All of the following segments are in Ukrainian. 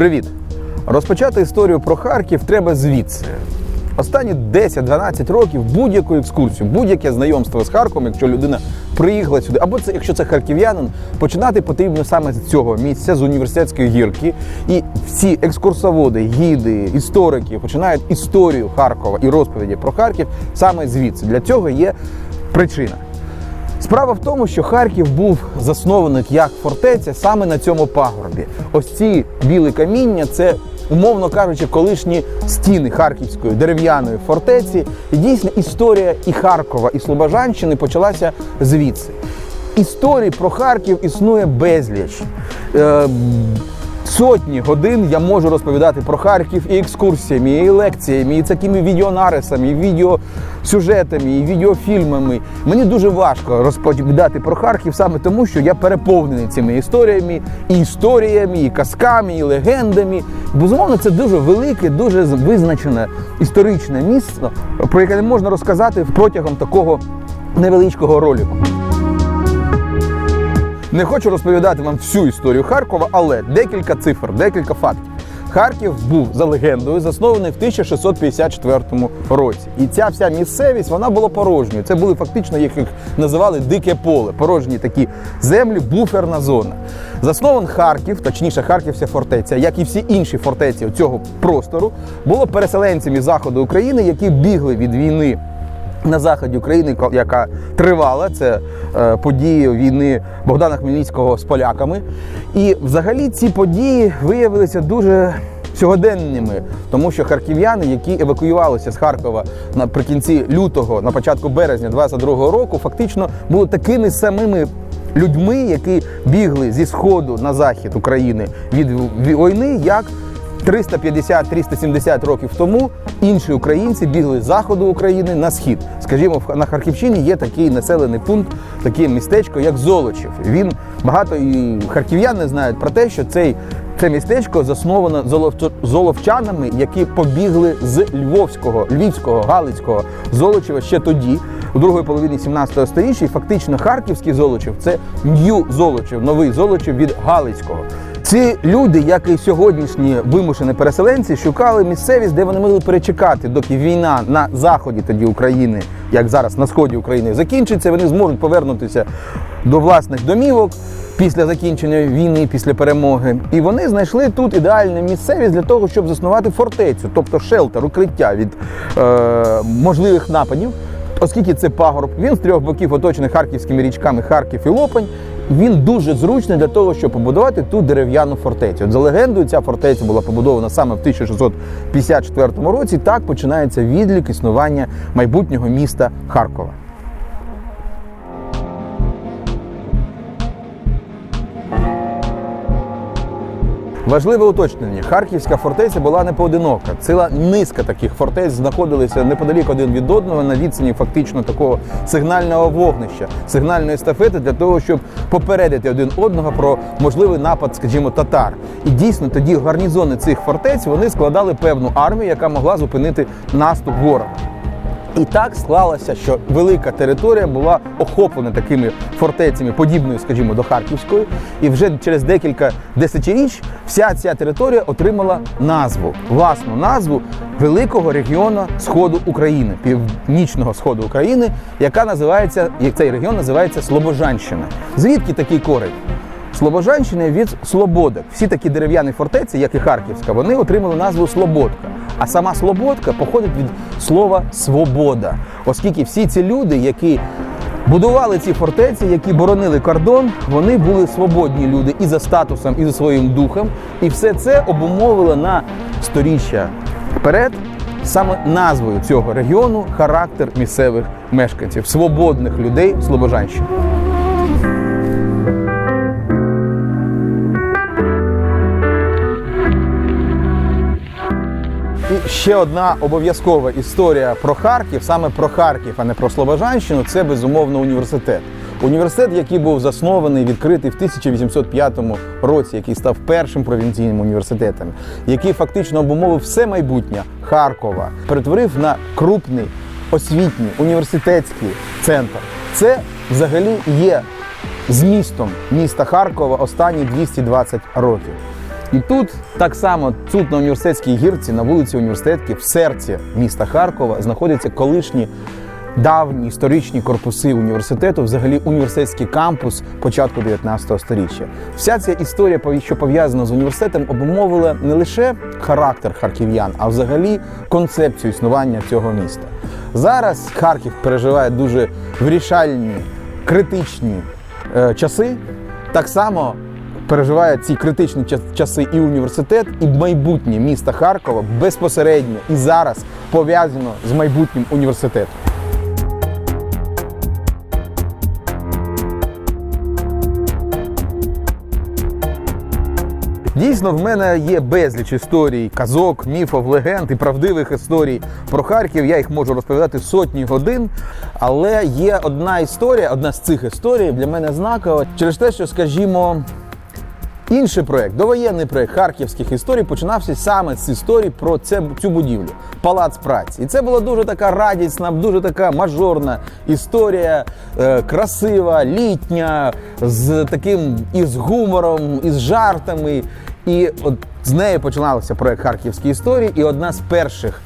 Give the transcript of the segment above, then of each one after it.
Привіт! Розпочати історію про Харків треба звідси. Останні 10-12 років будь-яку екскурсію, будь-яке знайомство з Харковом, якщо людина приїхала сюди, або це, якщо це харків'янин, починати потрібно саме з цього місця, з університетської гірки. І всі екскурсоводи, гіди, історики починають історію Харкова і розповіді про Харків саме звідси. Для цього є причина. Справа в тому, що Харків був заснований як фортеця саме на цьому пагорбі. Ось ці білі каміння це, умовно кажучи, колишні стіни Харківської дерев'яної фортеці. І дійсно історія і Харкова, і Слобожанщини почалася звідси. Історій про Харків існує безліч. Сотні годин я можу розповідати про Харків і екскурсіями, і лекціями, і такими відеонарисами, і відеосюжетами, і відеофільмами. Мені дуже важко розповідати про Харків саме тому, що я переповнений цими історіями, і історіями, і казками, і легендами. Безумовно, це дуже велике, дуже визначене історичне місце, про яке не можна розказати протягом такого невеличкого ролику. Не хочу розповідати вам всю історію Харкова, але декілька цифр, декілька фактів. Харків був за легендою заснований в 1654 році. І ця вся місцевість вона була порожньою. Це були фактично, як їх називали дике поле, порожні такі землі, буферна зона. Заснований Харків, точніше, Харківська фортеця, як і всі інші фортеці цього простору, було переселенцями заходу України, які бігли від війни на заході України, яка тривала, це е, події війни Богдана Хмельницького з поляками. І взагалі ці події виявилися дуже сьогоденними, тому що харків'яни, які евакуювалися з Харкова наприкінці лютого, на початку березня 22-го року, фактично були такими самими. Людьми, які бігли зі сходу на захід України від війни, як 350-370 років тому інші українці бігли з заходу України на схід. Скажімо, на Харківщині є такий населений пункт, таке містечко, як Золочів. Він багато і харків'ян знають про те, що цей. Це містечко засновано золов- золовчанами, які побігли з Львовського, Львівського, Галицького Золочева ще тоді, у другій половині 17 століття. І фактично Харківський Золочів це Нью Золочів, новий Золочів від Галицького. Ці люди, як і сьогоднішні вимушені переселенці, шукали місцевість, де вони могли перечекати, доки війна на заході тоді України, як зараз на сході України, закінчиться. Вони зможуть повернутися до власних домівок після закінчення війни, після перемоги. І вони знайшли тут ідеальну місцевість для того, щоб заснувати фортецю, тобто шелтер, укриття від е, можливих нападів. Оскільки це пагорб, він з трьох боків оточений харківськими річками Харків і Лопань. Він дуже зручний для того, щоб побудувати ту дерев'яну фортецю. От за легендою, ця фортеця була побудована саме в 1654 році. Так починається відлік існування майбутнього міста Харкова. Важливе уточнення: Харківська фортеця була не поодинока. Ціла низка таких фортець знаходилися неподалік один від одного на відстані фактично такого сигнального вогнища, сигнальної естафети для того, щоб попередити один одного про можливий напад, скажімо, татар. І дійсно тоді гарнізони цих фортець вони складали певну армію, яка могла зупинити наступ ворога. І так склалося, що велика територія була охоплена такими фортецями, подібною, скажімо, до Харківської. І вже через декілька десятиріч вся ця територія отримала назву, власну назву великого регіону Сходу України, північного сходу України, яка називається, як цей регіон називається Слобожанщина. Звідки такий корень? Слобожанщина від Слободок. Всі такі дерев'яні фортеці, як і Харківська, вони отримали назву Слободка. А сама Слободка походить від слова свобода, оскільки всі ці люди, які будували ці фортеці, які боронили кордон, вони були свободні люди і за статусом, і за своїм духом. І все це обумовило на сторіччя вперед саме назвою цього регіону характер місцевих мешканців, свободних людей Слобожанщини. І ще одна обов'язкова історія про Харків, саме про Харків, а не про Слобожанщину, це безумовно університет. Університет, який був заснований, відкритий в 1805 році, який став першим провінційним університетом, який фактично обумовив все майбутнє Харкова, перетворив на крупний освітній університетський центр. Це взагалі є змістом міста Харкова останні 220 років. І тут так само тут на університетській гірці, на вулиці Університетки, в серці міста Харкова, знаходяться колишні давні історичні корпуси університету, взагалі університетський кампус початку 19 століття. Вся ця історія, що пов'язана з університетом, обумовила не лише характер харків'ян, а взагалі концепцію існування цього міста. Зараз Харків переживає дуже вирішальні, критичні е, часи. Так само переживає ці критичні часи і університет, і майбутнє міста Харкова безпосередньо і зараз пов'язано з майбутнім університетом. Дійсно, в мене є безліч історій, казок, міфів, легенд і правдивих історій про Харків. Я їх можу розповідати сотні годин. Але є одна історія, одна з цих історій для мене знакова через те, що, скажімо, Інший проект, довоєнний проект харківських історій, починався саме з історії про це, цю будівлю Палац праці. І це була дуже така радісна, дуже така мажорна історія, е, красива, літня, з таким і з гумором, і з жартами. І от з неї починалося проект Харківські історії. І одна з перших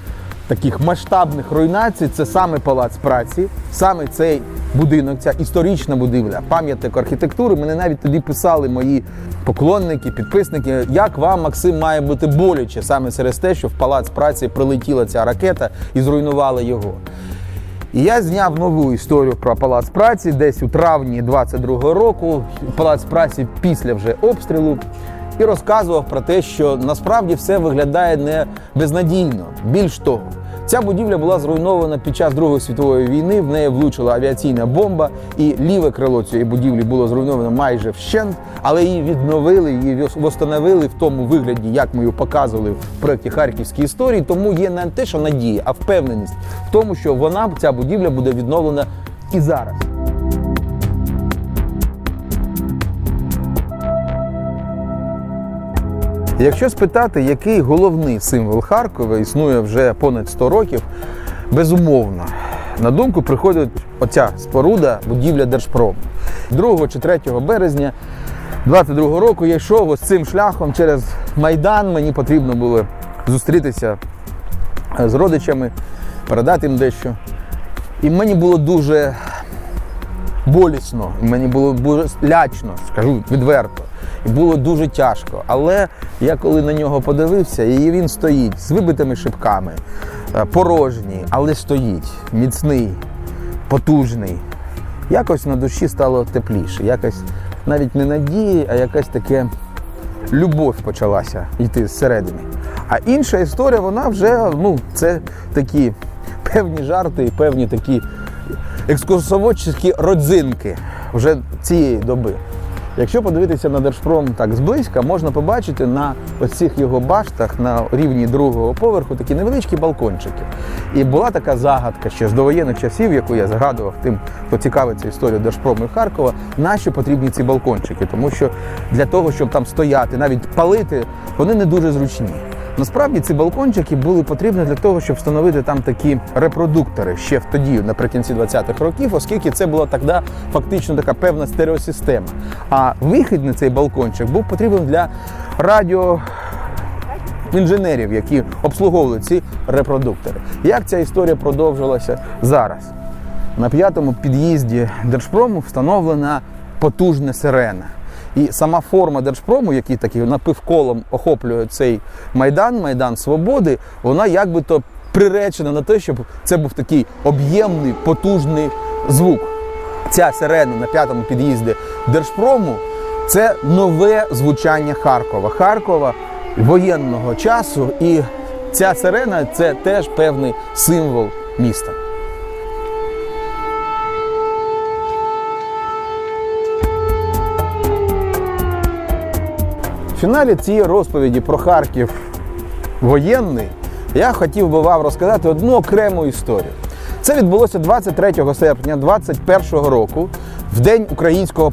таких масштабних руйнацій це саме палац праці, саме цей будинок, ця історична будівля, пам'ятник архітектури. Мене навіть тоді писали мої поклонники, підписники, як вам, Максим, має бути боляче саме через те, що в палац праці прилетіла ця ракета і зруйнувала його. І я зняв нову історію про палац праці десь у травні 22-го року. Палац праці після вже обстрілу. І розказував про те, що насправді все виглядає не безнадійно. Більш того, ця будівля була зруйнована під час Другої світової війни. В неї влучила авіаційна бомба, і ліве крило цієї будівлі було зруйновано майже вщент, але її відновили, її восстановили в тому вигляді, як ми її показували в проєкті Харківські історії. Тому є не те, що надія, а впевненість в тому, що вона, ця будівля, буде відновлена і зараз. Якщо спитати, який головний символ Харкова існує вже понад 100 років, безумовно, на думку приходить оця споруда, будівля Держпрому. 2 чи 3 березня 22 року я йшов ось цим шляхом через Майдан. Мені потрібно було зустрітися е, з родичами, передати їм дещо. І мені було дуже болісно, мені було дуже лячно, скажу відверто. Було дуже тяжко. Але я коли на нього подивився, і він стоїть з вибитими шибками, е, порожній, але стоїть, міцний, потужний. Якось на душі стало тепліше. Якось навіть не надії, а якась таке любов почалася йти зсередини. А інша історія, вона вже ну, це такі певні жарти і певні такі екскурсоводчі родзинки вже цієї доби. Якщо подивитися на Держпром так зблизька, можна побачити на оцих його баштах на рівні другого поверху такі невеличкі балкончики. І була така загадка ще з довоєнних часів, яку я згадував тим, хто цікавиться історією Держпрому і Харкова, нащо потрібні ці балкончики, тому що для того, щоб там стояти, навіть палити, вони не дуже зручні. Насправді ці балкончики були потрібні для того, щоб встановити там такі репродуктори ще в тоді, наприкінці 20-х років, оскільки це була тоді фактично така певна стереосистема. А вихід на цей балкончик був потрібен для радіо. Інженерів, які обслуговували ці репродуктори. Як ця історія продовжилася зараз? На п'ятому під'їзді Держпрому встановлена потужна сирена. І сама форма Держпрому, який такий напівколом охоплює цей майдан, майдан свободи, вона якби то приречена на те, щоб це був такий об'ємний, потужний звук. Ця сирена на п'ятому під'їзді Держпрому це нове звучання Харкова. Харкова воєнного часу. І ця сирена це теж певний символ міста. Фіналі цієї розповіді про Харків воєнний я хотів би вам розказати одну окрему історію. Це відбулося 23 серпня 2021 року, в день українського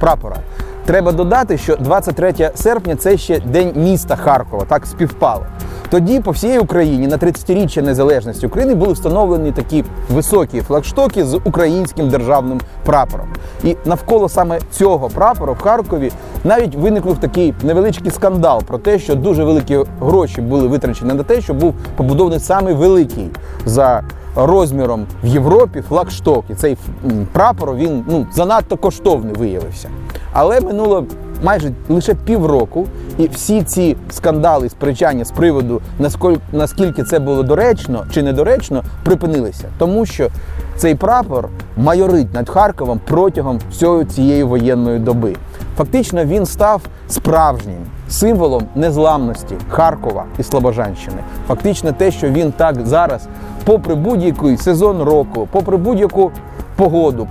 прапора. Треба додати, що 23 серпня це ще день міста Харкова, так співпало. Тоді по всій Україні на 30-річчя незалежності України були встановлені такі високі флагштоки з українським державним прапором. І навколо саме цього прапора в Харкові навіть виникнув такий невеличкий скандал про те, що дуже великі гроші були витрачені на те, що був побудований саме великий за розміром в Європі флагшток. І цей прапор він ну занадто коштовний виявився. Але минуло майже лише півроку, і всі ці скандали, сперечання з приводу наскільки, це було доречно чи недоречно, припинилися, тому що цей прапор майорить над Харковом протягом всієї цієї воєнної доби. Фактично він став справжнім символом незламності Харкова і Слобожанщини. Фактично, те, що він так зараз, попри будь-який сезон року, попри будь-яку погоду,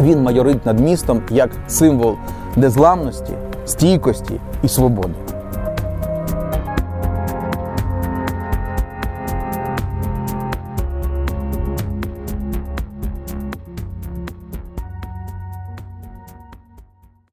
він майорить над містом як символ незламності, стійкості і свободи.